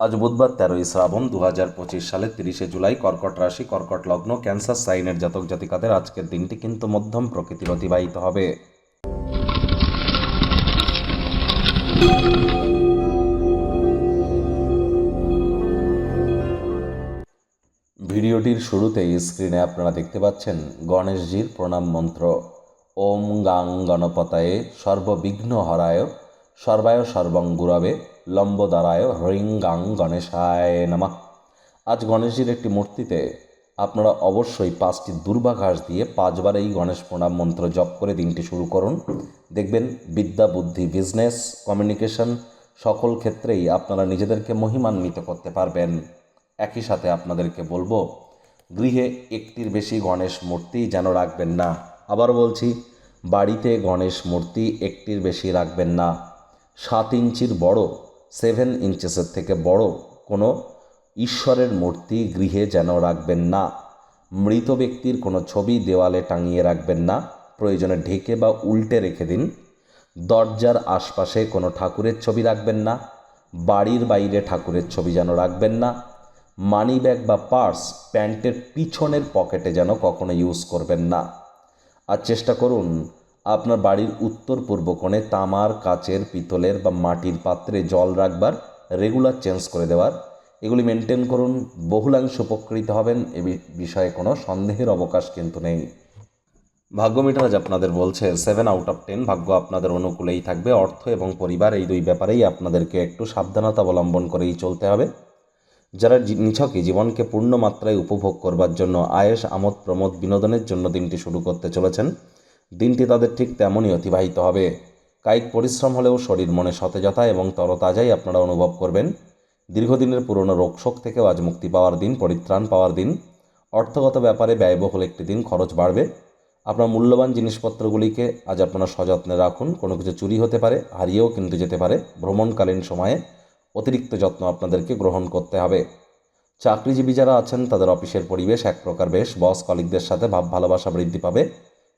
আজ বুধবার তেরোই শ্রাবণ দু হাজার পঁচিশ সালের তিরিশে জুলাই কর্কট রাশি, কর্কট লগ্ন, ক্যান্সার, সাইনের জাতক জাতিকাদের আজকের দিনটি কিন্তু মধ্যম প্রকৃতির অতিবাহিত হবে। ভিডিওটির শুরুতেই স্ক্রিনে আপনারা দেখতে পাচ্ছেন গণেশজির প্রণাম মন্ত্র। ওম গাং গণপতায়ে সর্ববিঘ্ন হরায় সর্বায় সর্বং গুরবে লম্বদারায় হ্রিং গাং গণেশায় নামা। আজ গণেশজির একটি মূর্তিতে আপনারা অবশ্যই পাঁচটি দুর্বাঘাস দিয়ে পাঁচবার এই গণেশ প্রণাম মন্ত্র জপ করে দিনটি শুরু করুন। দেখবেন বিদ্যা, বুদ্ধি বিজনেস কমিউনিকেশন সকল ক্ষেত্রেই আপনারা নিজেদেরকে মহিমান্বিত করতে পারবেন। একই সাথে আপনাদেরকে বলব, গৃহে একটির বেশি গণেশ মূর্তি যেন রাখবেন না। আবার বলছি, বাড়িতে গণেশ মূর্তি একটির বেশি রাখবেন না। সাত ইঞ্চির বড়, সেভেন ইঞ্চেসের থেকে বড় কোনো ঈশ্বরের মূর্তি গৃহে যেন রাখবেন না। মৃত ব্যক্তির কোনো ছবি দেওয়ালে টাঙিয়ে রাখবেন না। প্রয়োজনে ঢেকে বা উল্টে রেখে দিন। দরজার আশপাশে কোনো ঠাকুরের ছবি রাখবেন না। বাড়ির বাইরে ঠাকুরের ছবি যেন রাখবেন না। মানি ব্যাগ বা পার্স প্যান্টের পিছনের পকেটে যেন কখনো ইউজ করবেন না। আর চেষ্টা করুন আপনার বাড়ির উত্তর পূর্ব কোণে তামার, কাচের, পিতলের বা মাটির পাত্রে জল রাখবার রেগুলার চেঞ্জ করে দেওয়ার। এগুলি মেনটেন করুন, বহুলাংশ উপকৃত হবেন, এ বিষয়ে কোনো সন্দেহের অবকাশ কিন্তু নেই। ভাগ্য মিটারাজ আপনাদের বলছে সেভেন আউট অফ টেন ভাগ্য আপনাদের অনুকূলেই থাকবে, অর্থ এবং পরিবার এই দুই ব্যাপারেই আপনাদেরকে একটু সাবধানতা অবলম্বন করেই চলতে হবে। যারা নিছকই জীবনকে পূর্ণ মাত্রায় উপভোগ করবার জন্য আয়েস, আমোদ, প্রমোদ, বিনোদনের জন্য দিনটি শুরু করতে চলেছেন দিনটি তাদের ঠিক তেমনই অতিবাহিত হবে। কায়িক পরিশ্রম হলেও শরীর মনে সতেজতা এবং তরতাজাই আপনারা অনুভব করবেন। দীর্ঘদিনের পুরনো রোগশোক থেকেও আজ মুক্তি পাওয়ার দিন, পরিত্রাণ পাওয়ার দিন। অর্থগত ব্যাপারে ব্যয়বহুল একটি দিন খরচ বাড়বে। আপনার মূল্যবান জিনিসপত্রগুলিকে আজ আপনারা সযত্নে রাখুন। কোনো কিছু চুরি হতে পারে, হারিয়েও কিন্তু যেতে পারে। ভ্রমণকালীন সময়ে অতিরিক্ত যত্ন আপনাদেরকে গ্রহণ করতে হবে। চাকরিজীবী যারা আছেন, তাদের অফিসের পরিবেশ এক প্রকার বেশ। বস কলিকদের সাথে ভাব ভালোবাসা বৃদ্ধি পাবে।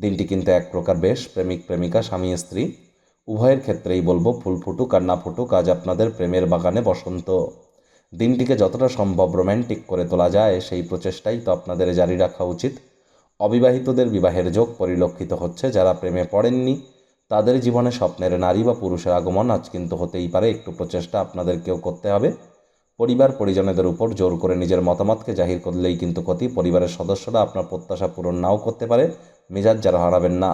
দিনটি কিন্তু এক প্রকার বেশ, প্রেমিক, প্রেমিকা, স্বামী, স্ত্রী। উভয়ের ক্ষেত্রেই বলব, ফুল ফুটুক আর না ফুটুক, আজ আপনাদের প্রেমের বাগানে বসন্ত। দিনটিকে যতটা সম্ভব রোম্যান্টিক করে তোলা যায়, সেই প্রচেষ্টাই তো আপনাদের জারি রাখা উচিত। অবিবাহিতদের বিবাহের যোগ পরিলক্ষিত হচ্ছে, যারা প্রেমে পড়েননি, তাদের জীবনে স্বপ্নের নারী বা পুরুষের আগমন আজ কিন্তু হতেই পারে, একটু প্রচেষ্টা আপনাদেরকেও করতে হবে। পরিবার পরিজনেদের উপর জোর করে নিজের মতামতকে জাহির করলেই কিন্তু ক্ষতি। পরিবারের সদস্যরা আপনার প্রত্যাশা পূরণ নাও করতে পারে মেজাজ যারা হারাবেন না।